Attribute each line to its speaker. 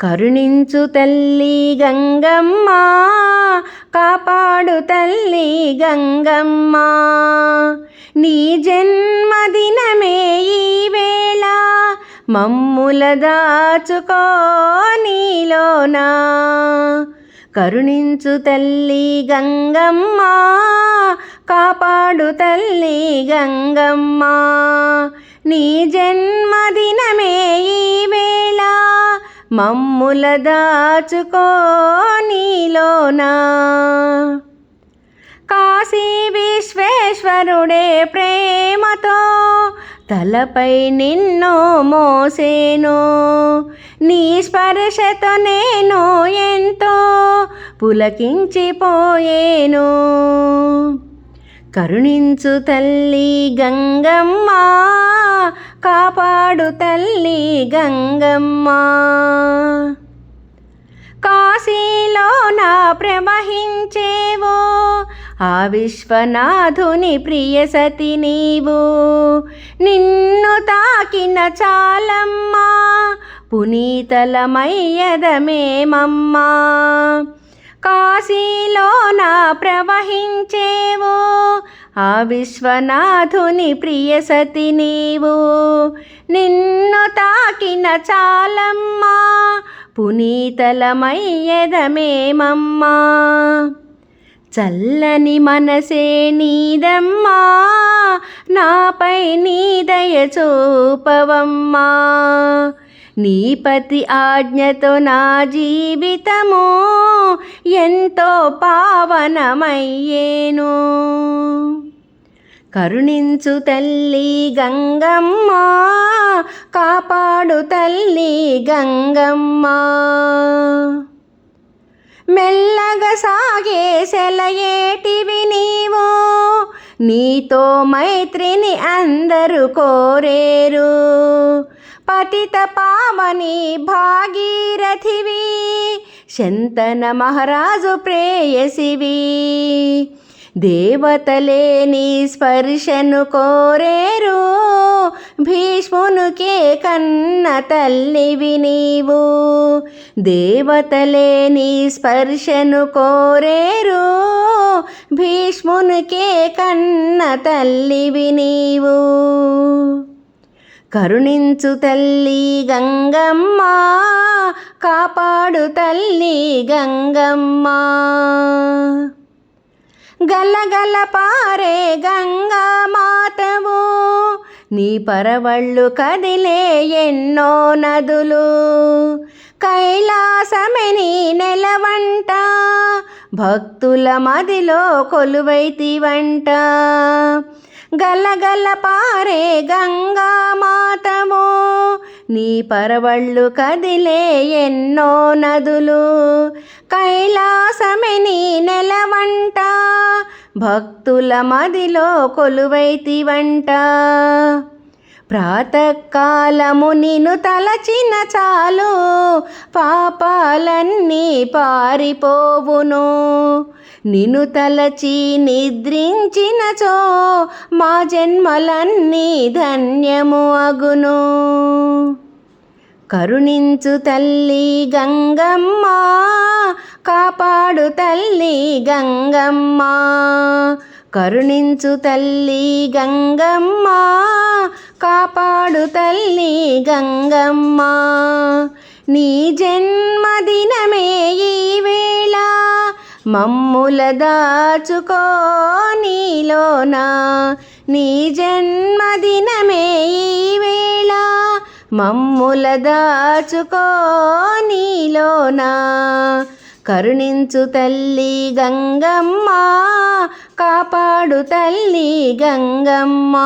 Speaker 1: కరుణించు తల్లి గంగమ్మ కాపాడు తల్లి గంగమ్మ. నీ జన్మదినమే ఈ వేళ మమ్ముల దాచుకో నీలోనా. కరుణించు తల్లి గంగమ్మ కాపాడు తల్లి గంగమ్మ. నీ జన్మదినమే ఈ మమ్ముల దాచుకో నీలోనా? కాశీ విశ్వేశ్వరుడే ప్రేమతో తలపై నిన్ను మోసేను. నీ స్పర్శతో నేను ఎంతో పులకించిపోయేను. కరుణించు తల్లి గంగమ్మ. కాపాడు తల్లి గంగమ్మ. కాశీలో నా ప్రవహించేవో ఆ విశ్వనాథుని ప్రియ సతి నీవు. నిన్ను తాకిన చాలమ్మా పునీతలమయ్యదమేమమ్మా కాశీలో నా ప్రవహించేవో. ఆ విశ్వనాథుని ప్రియ సతి నీవు. నిన్ను తాకిన చాలమ్మా పునీతలమయ్యదమేమమ్మా. చల్లని మనసే నీదమ్మా నాపై నీదయ చూపవమ్మా. నీపతి ఆజ్ఞతో నా జీవితము ఎంతో పావనమయ్యేను. కరుణించు తల్లి గంగమ్మ కాపాడు తల్లి గంగమ్మ. మెల్లగా సాగే సెలయేటివి నీవు నీతో మైత్రిని అందరూ కోరేరు. పతిత పావని భాగీరథివి శంతన మహారాజు ప్రేయసివి. దేవతలే నీ స్పర్శను కోరేరు. భీష్మునుకే కన్న తల్లివి నీవు. దేవతలే నీ స్పర్శను కోరేరు. భీష్మునికే కన్న తల్లివి నీవు. కరుణించు తల్లి గంగమ్మ. కాపాడు తల్లి గంగమ్మ. గలగల పారే గంగా మాతవు నీ పరవళ్ళు కదిలే ఎన్నో నదులు. కైలాసమే నీ నెలవంట భక్తుల మదిలో కొలువైతివంట. గలగల పారే గంగా మాతము నీ పరవళ్ళు కదిలే ఎన్నో నదులు కైలాసమే నీ నెలవంట భక్తుల మదిలో కొలువైతివంట. ప్రాతకాలము నిను తలచిన చాలు పాపాలన్నీ పారిపోవును. నిను తలచి నిద్రించినచో మా జన్మలన్నీ ధన్యము అగును. కరుణించు తల్లి గంగమ్మ కాపాడు తల్లి గంగమ్మ. కరుణించు తల్లి గంగమ్మ కాపాడు తల్లి గంగమ్మ. నీ జన్మదినమే ఈవేళ వేళ. మమ్ముల దాచుకో నీలోనా. నీ జన్మదినమే ఈవేళ వేళ. మమ్ముల దాచుకో నీలోనా. కరుణించు తల్లి గంగమ్మ. కాపాడు తల్లి గంగమ్మ.